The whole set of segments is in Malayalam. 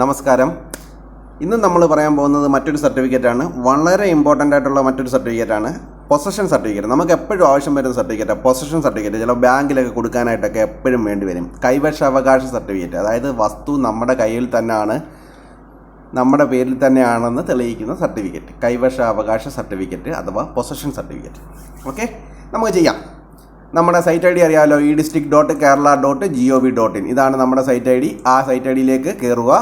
നമസ്കാരം. ഇന്ന് നമ്മൾ പറയാൻ പോകുന്നത് മറ്റൊരു സർട്ടിഫിക്കറ്റാണ് വളരെ ഇമ്പോർട്ടന്റ് ആയിട്ടുള്ള മറ്റൊരു സർട്ടിഫിക്കറ്റാണ് പൊസഷൻ സർട്ടിഫിക്കറ്റ് നമുക്ക് എപ്പോഴും ആവശ്യം വരുന്ന സർട്ടിഫിക്കറ്റ് പൊസഷൻ സർട്ടിഫിക്കറ്റ് ചില ബാങ്കിലൊക്കെ കൊടുക്കാനായിട്ടൊക്കെ എപ്പോഴും വേണ്ടി വരും. കൈവശ അവകാശ സർട്ടിഫിക്കറ്റ് അതായത് വസ്തു നമ്മുടെ കയ്യിൽ തന്നെയാണ് നമ്മുടെ പേരിൽ തന്നെയാണെന്ന് തെളിയിക്കുന്ന സർട്ടിഫിക്കറ്റ് കൈവശ അവകാശ സർട്ടിഫിക്കറ്റ് അഥവാ പൊസഷൻ സർട്ടിഫിക്കറ്റ് ഓക്കെ നമുക്ക് ചെയ്യാം. നമ്മുടെ സൈറ്റ് ഐ ഡി അറിയാമല്ലോ e district dot Kerala dot G O V dot in ഇതാണ് നമ്മുടെ സൈറ്റ് ഐ ഡി ആ സൈറ്റ് ഐ ഡിയിലേക്ക് കയറുക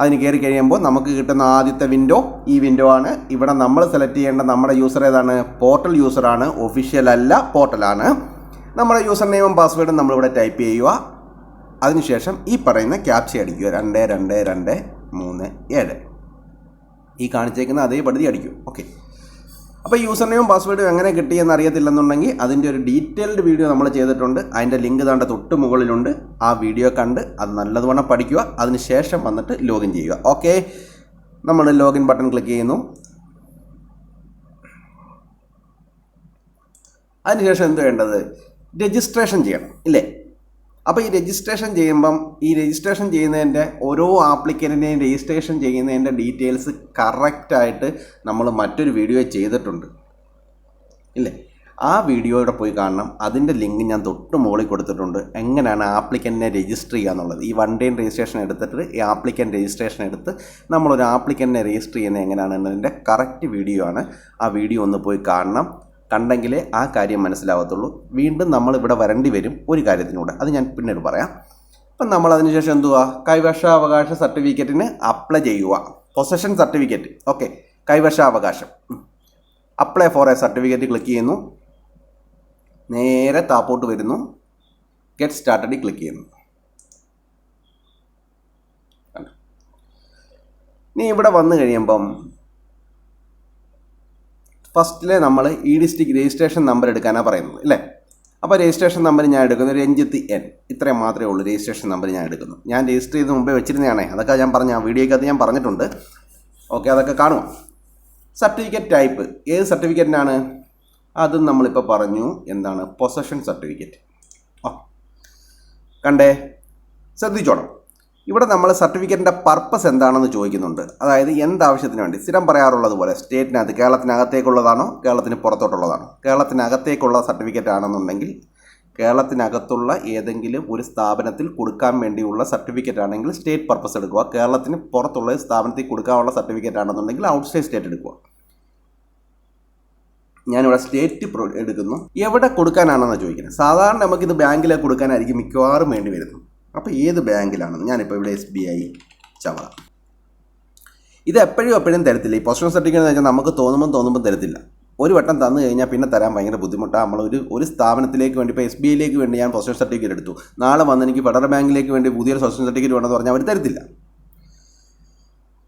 അതിന് കയറി കഴിയുമ്പോൾ നമുക്ക് കിട്ടുന്ന ആദ്യത്തെ വിൻഡോ ഈ വിൻഡോ ആണ്. ഇവിടെ നമ്മൾ സെലക്ട് ചെയ്യേണ്ട നമ്മുടെ യൂസർ ഏതാണ്? പോർട്ടൽ യൂസറാണ് ഒഫീഷ്യൽ അല്ല പോർട്ടലാണ് നമ്മുടെ യൂസർ നെയിമും പാസ്വേഡും നമ്മളിവിടെ ടൈപ്പ് ചെയ്യുക. അതിനുശേഷം ഈ പറയുന്ന ക്യാപ്ച അടിക്കുക. രണ്ട് രണ്ട് രണ്ട് മൂന്ന് ഏഴ്. ഈ കാണിച്ചേക്കുന്ന അതേപടി അടിക്കും. ഓക്കെ അപ്പോൾ യൂസർ നെയിം പാസ്വേഡും എങ്ങനെ കിട്ടിയെന്ന് അറിയത്തില്ലെന്നുണ്ടെങ്കിൽ അതിന്റെ ഒരു ഡീറ്റെയിൽഡ് വീഡിയോ നമ്മൾ ചെയ്തിട്ടുണ്ട്. അതിന്റെ ലിങ്ക് താണ്ട തൊട്ട് മുകളിലുണ്ട്. ആ വീഡിയോ കണ്ട് അത് നല്ലതുവണ്ണം പഠിക്കുക. അതിന് ശേഷം വന്നിട്ട് ലോഗിൻ ചെയ്യുക. ഓക്കെ നമ്മൾ ലോഗിൻ ബട്ടൺ ക്ലിക്ക് ചെയ്യുന്നു. അതിനുശേഷം എന്ത് വേണ്ടത്? രജിസ്ട്രേഷൻ ചെയ്യണം. ഇല്ലേ? അപ്പോൾ ഈ രജിസ്ട്രേഷൻ ചെയ്യുമ്പം ഈ രജിസ്ട്രേഷൻ ചെയ്യുന്നതിന്റെ ഓരോ ആപ്ലിക്കന്റിനെയും രജിസ്ട്രേഷൻ ചെയ്യുന്നതിന്റെ ഡീറ്റെയിൽസ് കറക്റ്റായിട്ട് നമ്മൾ മറ്റൊരു വീഡിയോ ചെയ്തിട്ടുണ്ട്. ഇല്ലേ? ആ വീഡിയോയുടെ പോയി കാണണം. അതിന്റെ ലിങ്ക് ഞാൻ തൊട്ട് മുകളിൽ കൊടുത്തിട്ടുണ്ട്. എങ്ങനെയാണ് ആപ്ലിക്കന്റിനെ രജിസ്റ്റർ ചെയ്യുക എന്നുള്ളത്. ഈ വൺ ഡേ രജിസ്ട്രേഷൻ എടുത്തിട്ട് ഈ ആപ്ലിക്കൻ രജിസ്ട്രേഷൻ എടുത്ത് നമ്മളൊരു ആപ്ലിക്കന്റിനെ രജിസ്റ്റർ ചെയ്യുന്നത് എങ്ങനെയാണ് എന്നതിന്റെ കറക്റ്റ് വീഡിയോ ആണ്. ആ വീഡിയോ ഒന്ന് പോയി കാണണം. കണ്ടെങ്കിലേ ആ കാര്യം മനസ്സിലാവത്തുള്ളൂ. വീണ്ടും നമ്മൾ ഇവിടെ വരേണ്ടി വരും ഒരു കാര്യത്തിനൂടെ. അത് ഞാൻ പിന്നീട് പറയാം. അപ്പം നമ്മൾ അതിനുശേഷം എന്തുവാ? കൈവശാവകാശ സർട്ടിഫിക്കറ്റിന് അപ്ലൈ ചെയ്യുക. Possession certificate okay കൈവശാവകാശം. Apply for a certificate click ചെയ്യുന്നു. നേരെ താപ്പോട്ട് വരുന്നു. ഗെറ്റ് സ്റ്റാർട്ടഡിൽ ക്ലിക്ക് ചെയ്യുന്നു. ഇനി ഇവിടെ വന്നു കഴിയുമ്പം ഫസ്റ്റിലെ നമ്മൾ ഇ ഡിസ്ട്രിക്ട് രജിസ്ട്രേഷൻ നമ്പർ എടുക്കാനാണ് പറയുന്നത് അല്ലേ? അപ്പോൾ രജിസ്ട്രേഷൻ നമ്പർ ഞാൻ എടുക്കുന്നത് രഞ്ജിത്ത് എൻ ഇത്രയും മാത്രമേ ഉള്ളൂ രജിസ്ട്രേഷൻ നമ്പർ ഞാൻ എടുക്കുന്നു. ഞാൻ രജിസ്റ്റർ ചെയ്ത് മുമ്പേ വെച്ചിരുന്നതാണേ. അതൊക്കെ ഞാൻ പറഞ്ഞ വീഡിയോയ്ക്കകത്ത് ഞാൻ പറഞ്ഞിട്ടുണ്ട്. ഓക്കെ അതൊക്കെ കാണുക. സർട്ടിഫിക്കറ്റ് ടൈപ്പ് ഏത് സർട്ടിഫിക്കറ്റിനാണ് അതും നമ്മളിപ്പോൾ പറഞ്ഞു. എന്താണ്? പൊസഷൻ സർട്ടിഫിക്കറ്റ് കണ്ടേ? ശ്രദ്ധിച്ചോണം. ഇവിടെ നമ്മൾ സർട്ടിഫിക്കറ്റിന്റെ പർപ്പസ് എന്താണെന്ന് ചോദിക്കുന്നുണ്ട്. അതായത് എന്താവശ്യത്തിന് വേണ്ടി. സ്ഥിരം പറയാറുള്ളത് പോലെ സ്റ്റേറ്റിനകത്ത് കേരളത്തിനകത്തേക്കുള്ളതാണോ കേരളത്തിന് പുറത്തോട്ടുള്ളതാണോ? കേരളത്തിനകത്തേക്കുള്ള സർട്ടിഫിക്കറ്റ് ആണെന്നുണ്ടെങ്കിൽ കേരളത്തിനകത്തുള്ള ഏതെങ്കിലും ഒരു സ്ഥാപനത്തിൽ കൊടുക്കാൻ വേണ്ടിയുള്ള സർട്ടിഫിക്കറ്റ് ആണെങ്കിൽ സ്റ്റേറ്റ് പർപ്പസ് എടുക്കുക. കേരളത്തിന് പുറത്തുള്ള സ്ഥാപനത്തിൽ കൊടുക്കാനുള്ള സർട്ടിഫിക്കറ്റ് ആണെന്നുണ്ടെങ്കിൽ ഔട്ട് സൈഡ് സ്റ്റേറ്റ് എടുക്കുക. ഞാനിവിടെ സ്റ്റേറ്റ് എടുക്കുന്നു. എവിടെ കൊടുക്കാനാണെന്ന് ചോദിക്കുന്നത്? സാധാരണ നമുക്കിത് ബാങ്കിലേക്ക് കൊടുക്കാനായിരിക്കും മിക്കവാറും വേണ്ടി വരുന്നത്. അപ്പോൾ ഏത് ബാങ്കിലാണെന്ന് ഞാനിപ്പോൾ ഇവിടെ എസ് ബി ഐ ചവറ. ഇത് എപ്പോഴും എപ്പോഴും തരത്തില്ല. ഈ പൊസിഷൻ സർട്ടിഫിക്കറ്റ് എന്ന് വെച്ചാൽ നമുക്ക് തോന്നുമ്പോൾ തോന്നുമ്പോൾ തരത്തില്ല. ഒരു വട്ടം തന്നു കഴിഞ്ഞാൽ പിന്നെ തരാൻ ഭയങ്കര ബുദ്ധിമുട്ടാണ് നമ്മൾ ഒരു ഒരു സ്ഥാപനത്തിലേക്ക് വേണ്ടി ഇപ്പോൾ എസ് ബി ഐയിലേക്ക് വേണ്ടി ഞാൻ പൊസിഷൻ സർട്ടിഫിക്കറ്റ് എടുത്തു. നാളെ വന്ന് എനിക്ക് ഫെഡറൽ ബാങ്കിലേക്ക് വേണ്ടി പുതിയൊരു പൊസിഷൻ സർട്ടിഫിക്കറ്റ് വേണമെന്ന് പറഞ്ഞാൽ അവർ തരത്തില്ല.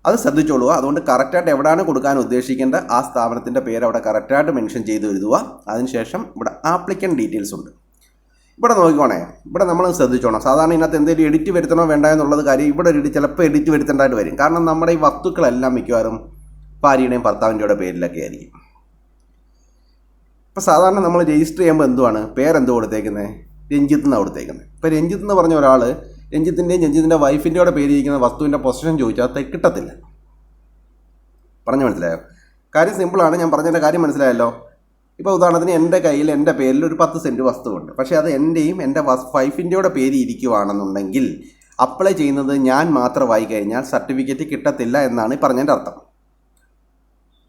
അത് ശ്രദ്ധിച്ചോളുക. അതുകൊണ്ട് കറക്റ്റായിട്ട് എവിടെയാണ് കൊടുക്കാൻ ഉദ്ദേശിക്കേണ്ട ആ സ്ഥാപനത്തിന്റെ പേര് അവിടെ കറക്റ്റായിട്ട് മെൻഷൻ ചെയ്ത് എഴുതുക. അതിനുശേഷം ഇവിടെ ആപ്ലിക്കൻ ഡീറ്റെയിൽസ് ഉണ്ട്. ഇവിടെ നോക്കിക്കോണേ ഇവിടെ നമ്മൾ ശ്രദ്ധിച്ചോണം. സാധാരണ ഇതിനകത്ത് എന്തെങ്കിലും എഡിറ്റ് വരുത്തണോ വേണ്ട എന്നുള്ളത് കാര്യം ഇവിടെ ഒരു ചിലപ്പോൾ എഡിറ്റ് വരുത്തേണ്ടതായിട്ട് വരും. കാരണം നമ്മുടെ ഈ വസ്തുക്കളെല്ലാം മിക്കവാറും ഭാര്യയുടെയും ഭർത്താവിന്റെയുടെ പേരിലൊക്കെ ആയിരിക്കും. ഇപ്പോൾ സാധാരണ നമ്മൾ രജിസ്റ്റർ ചെയ്യുമ്പോൾ എന്തുവാണ്? പേരെന്ത് കൊടുത്തേക്കുന്നത് രഞ്ജിത്ത് എന്നാണ് കൊടുത്തേക്കുന്നത് ഇപ്പോൾ രഞ്ജിത്ത് എന്ന് പറഞ്ഞ ഒരാൾ രഞ്ജിത്തിന്റെയും രഞ്ജിത്തിന്റെ വൈഫിന്റെയോടെ പേരിയിരിക്കുന്ന വസ്തുവിന്റെ പൊസിഷൻ ചോദിച്ചാൽ കിട്ടത്തില്ല. പറഞ്ഞു മനസ്സിലായോ? കാര്യം സിമ്പിളാണ് ഞാൻ പറഞ്ഞതിന്റെ കാര്യം മനസ്സിലായല്ലോ. ഇപ്പോൾ ഉദാഹരണത്തിന് എന്റെ കയ്യിൽ എന്റെ പേരിൽ ഒരു പത്ത് സെന്റ് വസ്തുവുണ്ട്. പക്ഷേ അത് എന്റെയും എന്റെ വൈഫിന്റെയോടെ പേര് ഇരിക്കുവാണെന്നുണ്ടെങ്കിൽ അപ്ലൈ ചെയ്യുന്നത് ഞാൻ മാത്രമായി കഴിഞ്ഞാൽ സർട്ടിഫിക്കറ്റ് കിട്ടത്തില്ല എന്നാണ് പറഞ്ഞതിന്റെ അർത്ഥം.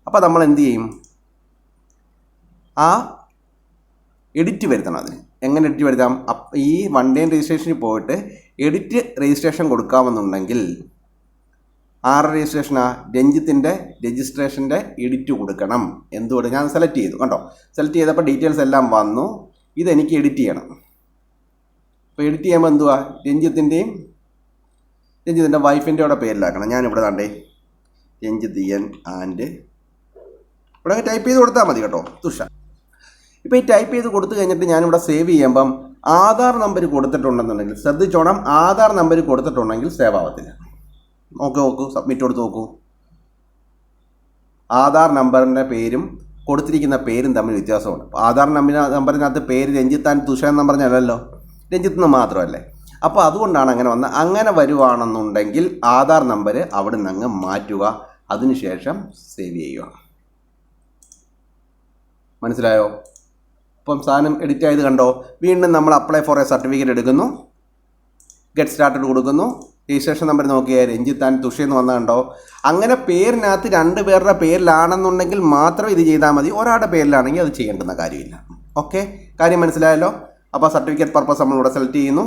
അപ്പോൾ നമ്മൾ എന്ത് ചെയ്യും? ആ എഡിറ്റ് വരുത്തണം അതിന്. എങ്ങനെ എഡിറ്റ് വരുത്താം? ഈ വൺ ഡേ രജിസ്ട്രേഷനിൽ പോയിട്ട് എഡിറ്റ് രജിസ്ട്രേഷൻ കൊടുക്കാമെന്നുണ്ടെങ്കിൽ ആറ് രജിസ്ട്രേഷനാ രഞ്ജിത്തിന്റെ രജിസ്ട്രേഷന്റെ എഡിറ്റ് കൊടുക്കണം. എന്തുകൊണ്ട്? ഞാൻ സെലക്ട് ചെയ്തു. കണ്ടോ? സെലക്ട് ചെയ്തപ്പോൾ ഡീറ്റെയിൽസ് എല്ലാം വന്നു. ഇതെനിക്ക് എഡിറ്റ് ചെയ്യണം. അപ്പോൾ എഡിറ്റ് ചെയ്യുമ്പോൾ എന്തുവാ? രഞ്ജിത്തിന്റെയും രഞ്ജിത്തിന്റെ വൈഫിന്റെ കൂടെ പേരിലാക്കണം. ഞാനിവിടെ കണ്ടേ. രഞ്ജിത്ത് എൻ ആൻഡ് ഇവിടെ ടൈപ്പ് ചെയ്ത് കൊടുത്താൽ മതി കേട്ടോ തുഷ. ഇപ്പോൾ ഈ ടൈപ്പ് ചെയ്ത് കൊടുത്തു കഴിഞ്ഞിട്ട് ഞാനിവിടെ സേവ് ചെയ്യുമ്പം ആധാർ നമ്പർ കൊടുത്തിട്ടുണ്ടെന്നുണ്ടെങ്കിൽ ശ്രദ്ധിച്ചോണം ആധാർ നമ്പർ കൊടുത്തിട്ടുണ്ടെങ്കിൽ സേവ് ആവത്തില്ല. നോക്ക് നോക്കൂ സബ്മിറ്റ് കൊടുത്ത് നോക്കൂ. ആധാർ നമ്പറിന്റെ പേരും കൊടുത്തിരിക്കുന്ന പേരും തമ്മിൽ വ്യത്യാസമുണ്ട്. അപ്പോൾ ആധാർ നമ്പർ നമ്പറിനകത്ത് പേര് രഞ്ജിത്താൻ തുഷാൻ എന്ന് പറഞ്ഞല്ലോ രഞ്ജിത്ത് എന്ന് മാത്രമല്ലേ? അപ്പോൾ അതുകൊണ്ടാണ് അങ്ങനെ വന്നത് അങ്ങനെ വരുവാണെന്നുണ്ടെങ്കിൽ ആധാർ നമ്പർ അവിടെ നിന്ന് അങ്ങ് മാറ്റുക. അതിനുശേഷം സേവ് ചെയ്യുക. മനസ്സിലായോ? ഇപ്പം സാധനം എഡിറ്റ് ആയത് കണ്ടോ? വീണ്ടും നമ്മൾ അപ്ലൈ ഫോർ എ സർട്ടിഫിക്കറ്റ് എടുക്കുന്നു. ഗെറ്റ് സ്റ്റാർട്ടഡ് കൊടുക്കുന്നു. രജിസ്ട്രേഷൻ നമ്പർ നോക്കിയാൽ രഞ്ജിത്താൻ തുഷി എന്ന് വന്ന കണ്ടോ അങ്ങനെ പേരിനകത്ത് രണ്ട് പേരുടെ പേരിലാണെന്നുണ്ടെങ്കിൽ മാത്രം ഇത് ചെയ്താൽ മതി. ഒരാളുടെ പേരിലാണെങ്കിൽ അത് ചെയ്യേണ്ടുന്ന കാര്യമില്ല. ഓക്കെ? കാര്യം മനസ്സിലായല്ലോ? അപ്പോൾ സർട്ടിഫിക്കറ്റ് പർപ്പസ് നമ്മളിവിടെ സെലക്ട് ചെയ്യുന്നു.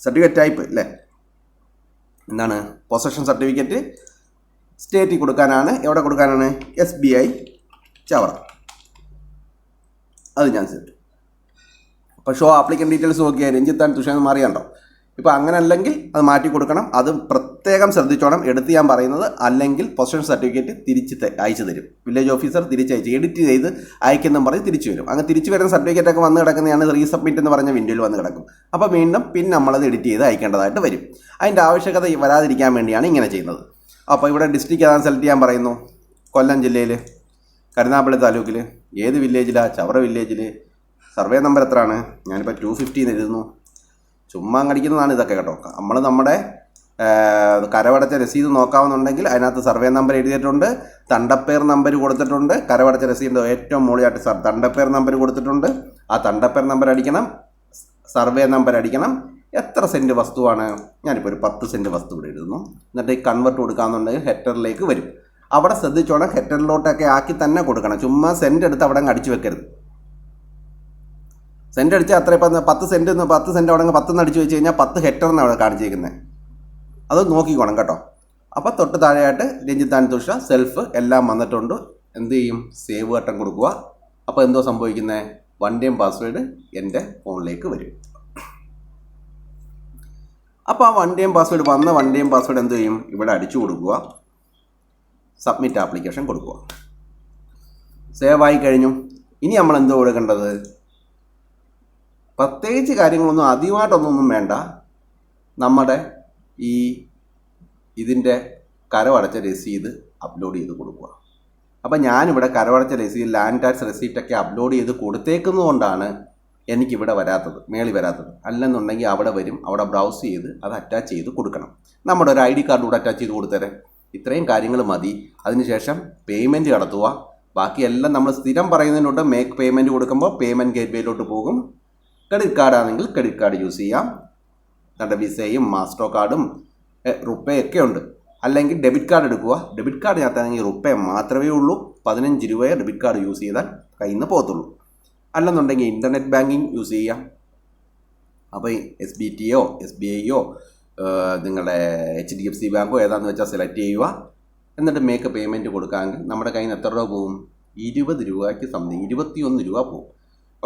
സർട്ടിഫിക്കറ്റ് ടൈപ്പ് അല്ലേ? എന്താണ്? പൊസഷൻ സർട്ടിഫിക്കറ്റ് സ്റ്റേറ്റിൽ കൊടുക്കാനാണ്. എവിടെ കൊടുക്കാനാണ്? S B I Chavara. അത് ഞാൻ സെറ്റ് അപ്പോൾ ഷോ ആപ്ലിക്കൻ ഡീറ്റെയിൽസ് നോക്കിയാൽ രഞ്ജിത്താൻ തുഷാൻ മാറിയാണ്ടോ ഇപ്പോൾ അങ്ങനെ അല്ലെങ്കിൽ അത് മാറ്റി കൊടുക്കണം. അത് പ്രത്യേകം ശ്രദ്ധിച്ചോണം. എടുത്ത് ഞാൻ പറയുന്നത് അല്ലെങ്കിൽ പൊസിഷൻ സർട്ടിഫിക്കറ്റ് തിരിച്ച് അയച്ചു തരും. വില്ലേജ് ഓഫീസർ തിരിച്ചയച്ച് എഡിറ്റ് ചെയ്ത് അയക്കുന്നതും പറഞ്ഞ് തിരിച്ചു വരും. അങ്ങനെ തിരിച്ചു വരുന്ന സർട്ടിഫിക്കറ്റ് ഒക്കെ വന്ന് കിടക്കുന്നതാണ് റീസബ്മിറ്റ് എന്ന് പറഞ്ഞ വിൻഡോയിൽ വന്ന് കിടക്കും. അപ്പോൾ വീണ്ടും പിൻ നമ്മളത് എഡിറ്റ് ചെയ്ത് അയക്കേണ്ടതായിട്ട് വരും. അതിന്റെ ആവശ്യകത വരാതിരിക്കാൻ വേണ്ടിയാണ് ഇങ്ങനെ ചെയ്യുന്നത്. അപ്പോൾ ഇവിടെ ഡിസ്ട്രിക്റ്റ് ഏതാണ് സെലക്ട് ചെയ്യാൻ പറയുന്നു? കൊല്ലം ജില്ലയിൽ കരുനാപ്പള്ളി താലൂക്കിൽ ഏത് വില്ലേജിലാണ് ചവറ വില്ലേജിൽ സർവേ നമ്പർ എത്രയാണ്? ഞാനിപ്പോൾ ടു ഫിഫ്റ്റീൻ എഴുതുന്നു. ചുമ്മാ അങ്ങടിക്കുന്നതാണ് ഇതൊക്കെ കേട്ടോ. നമ്മൾ നമ്മുടെ കരവടച്ച രസീത് നോക്കാമെന്നുണ്ടെങ്കിൽ അതിനകത്ത് സർവേ നമ്പർ എഴുതിയിട്ടുണ്ട് തണ്ടപ്പേർ നമ്പർ കൊടുത്തിട്ടുണ്ട്. കരവടച്ച രസീതിന്റെ ഏറ്റവും മുകളിലായിട്ട് സർ തണ്ടപ്പേർ നമ്പർ കൊടുത്തിട്ടുണ്ട്. ആ തണ്ടപ്പേർ നമ്പർ അടിക്കണം സർവേ നമ്പർ അടിക്കണം. എത്ര സെന്റ് വസ്തുവാണ്? ഞാനിപ്പോൾ ഒരു പത്ത് സെന്റ് വസ്തു ഇവിടെ എഴുതുന്നു എന്നിട്ട് ഈ കൺവെർട്ട് കൊടുക്കാമെന്നുണ്ടെങ്കിൽ ഹെറ്ററിലേക്ക് വരും. അവിടെ ശ്രദ്ധിച്ചോണം ഹെറ്ററിലോട്ടൊക്കെ ആക്കി തന്നെ കൊടുക്കണം. ചുമ്മാ സെന്റ് എടുത്ത് അവിടെ അടിച്ചു വെക്കരുത്. സെന്റ് അടിച്ചാൽ അത്ര ഇപ്പം പത്ത് സെന്റ് എന്ന് പത്ത് സെന്റ് അവിടെ അങ്ങ് പത്ത് അടിച്ചു വെച്ച് കഴിഞ്ഞാൽ പത്ത് ഹെക്ടർ എന്നാണ് അവിടെ കാണിച്ചിരിക്കുന്നത് അത് നോക്കിക്കോണം കേട്ടോ. അപ്പോൾ തൊട്ട് താഴെയായിട്ട് രഞ്ജിത്താൻ തുഷ സെൽഫ് എല്ലാം വന്നിട്ടുണ്ട്. എന്ത് ചെയ്യും? സേവ് ഘട്ടം കൊടുക്കുക. അപ്പോൾ എന്തോ സംഭവിക്കുന്നത് വൺ ടൈം പാസ്വേഡ് എന്റെ ഫോണിലേക്ക് വരും. അപ്പോൾ ആ വൺ ടൈം പാസ്വേഡ് വന്ന വൺ ടൈം പാസ്വേഡ് എന്ത് ചെയ്യും? ഇവിടെ അടിച്ചു കൊടുക്കുക. സബ്മിറ്റ് ആപ്ലിക്കേഷൻ കൊടുക്കുക. സേവ് ആയി കഴിഞ്ഞു. ഇനി നമ്മൾ എന്തോ കൊടുക്കേണ്ടത്? പ്രത്യേകിച്ച് കാര്യങ്ങളൊന്നും അധികമായിട്ടൊന്നും വേണ്ട. നമ്മുടെ ഈ ഇതിന്റെ കരവടച്ച രസീത് അപ്ലോഡ് ചെയ്ത് കൊടുക്കുക. അപ്പം ഞാനിവിടെ കരവടച്ച രസീത് ലാൻഡ് ടാക്സ് റെസീറ്റൊക്കെ അപ്ലോഡ് ചെയ്ത് കൊടുത്തേക്കുന്നതുകൊണ്ടാണ് എനിക്കിവിടെ വരാത്തത് മേളി വരാത്തത്. അല്ലെന്നുണ്ടെങ്കിൽ അവിടെ വരും അവിടെ ബ്രൗസ് ചെയ്ത് അത് അറ്റാച്ച് ചെയ്ത് കൊടുക്കണം. നമ്മുടെ ഒരു ഐ ഡി കാർഡ് കൂടെ അറ്റാച്ച് ചെയ്ത് കൊടുത്തേരെ. ഇത്രയും കാര്യങ്ങൾ മതി. അതിനുശേഷം പേയ്മെന്റ് നടത്തുക ബാക്കിയെല്ലാം നമ്മൾ സ്ഥിരം പറയുന്നതിനോട്ട് മേക്ക് പേയ്മെന്റ് കൊടുക്കുമ്പോൾ പേയ്മെന്റ് ഗേറ്റ് വേയിലോട്ട് പോകും. ക്രെഡിറ്റ് കാർഡാണെങ്കിൽ ക്രെഡിറ്റ് കാർഡ് യൂസ് ചെയ്യാം. നല്ല വിസയും മാസ്റ്റർ കാർഡും റുപ്പേ ഒക്കെ ഉണ്ട്. അല്ലെങ്കിൽ ഡെബിറ്റ് കാർഡ് എടുക്കുക. ഡെബിറ്റ് കാർഡ് കാർഡിനകത്താണെങ്കിൽ റുപ്പേ മാത്രമേ ഉള്ളൂ. പതിനഞ്ച് രൂപയെ ഡെബിറ്റ് കാർഡ് യൂസ് ചെയ്താൽ കയ്യിൽ നിന്ന് പോകത്തുള്ളൂ. അല്ലെന്നുണ്ടെങ്കിൽ ഇന്റർനെറ്റ് ബാങ്കിങ് യൂസ് ചെയ്യാം. അപ്പോൾ എസ് ബി ടിയോ എസ് ബി ഐയോ നിങ്ങളുടെ എച്ച് ഡി എഫ് സി ബാങ്കോ ഏതാണെന്ന് വെച്ചാൽ സെലക്ട് ചെയ്യുക. എന്നിട്ട് മേക്ക് പേയ്മെന്റ് കൊടുക്കാമെങ്കിൽ നമ്മുടെ കയ്യിൽ നിന്ന് എത്ര രൂപ പോകും? ഇരുപത് രൂപയ്ക്ക് സംതിങ് ഇരുപത്തിയൊന്ന് രൂപ പോകും.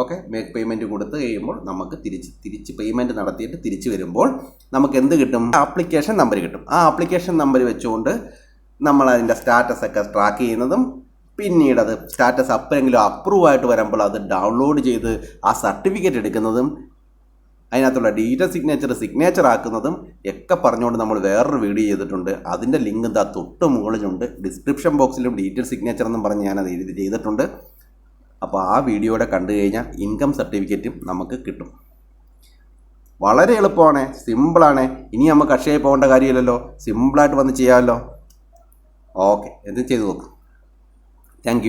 ഓക്കെ? മേക്ക് പേയ്മെന്റ് കൊടുത്ത് കഴിയുമ്പോൾ നമുക്ക് തിരിച്ച് തിരിച്ച് പേയ്മെന്റ് നടത്തിയിട്ട് തിരിച്ച് വരുമ്പോൾ നമുക്ക് എന്ത് കിട്ടും? ആപ്ലിക്കേഷൻ നമ്പർ കിട്ടും. ആ ആപ്ലിക്കേഷൻ നമ്പർ വെച്ചുകൊണ്ട് നമ്മൾ അതിന്റെ സ്റ്റാറ്റസ് ഒക്കെ ട്രാക്ക് ചെയ്യുന്നതും പിന്നീട് അത് സ്റ്റാറ്റസ് അപ്പോഴെങ്കിലും അപ്രൂവ് ആയിട്ട് വരുമ്പോൾ അത് ഡൗൺലോഡ് ചെയ്ത് ആ സർട്ടിഫിക്കറ്റ് എടുക്കുന്നതും അതിനകത്തുള്ള ഡീറ്റെയിൽ സിഗ്നേച്ചർ സിഗ്നേച്ചർ ആക്കുന്നതും ഒക്കെ പറഞ്ഞുകൊണ്ട് നമ്മൾ വേറൊരു വീഡിയോ ചെയ്തിട്ടുണ്ട്. അതിന്റെ ലിങ്ക് ഇതാ തൊട്ട് മുകളിലുണ്ട് ഡിസ്ക്രിപ്ഷൻ ബോക്സിലും ഡീറ്റെയിൽ സിഗ്നേച്ചർ എന്നും പറഞ്ഞ് ഞാനത് എഴുതി ചെയ്തിട്ടുണ്ട്. അപ്പോൾ ആ വീഡിയോയുടെ കണ്ടു കഴിഞ്ഞാൽ ഇൻകം സർട്ടിഫിക്കറ്റും നമുക്ക് കിട്ടും. വളരെ എളുപ്പമാണ് സിമ്പിളാണ് ഇനി നമുക്ക് അക്ഷയ പോകേണ്ട കാര്യമില്ലല്ലോ. സിമ്പിളായിട്ട് വന്ന് ചെയ്യാമല്ലോ. ഓക്കെ എന്ത് ചെയ്തു നോക്കും. താങ്ക്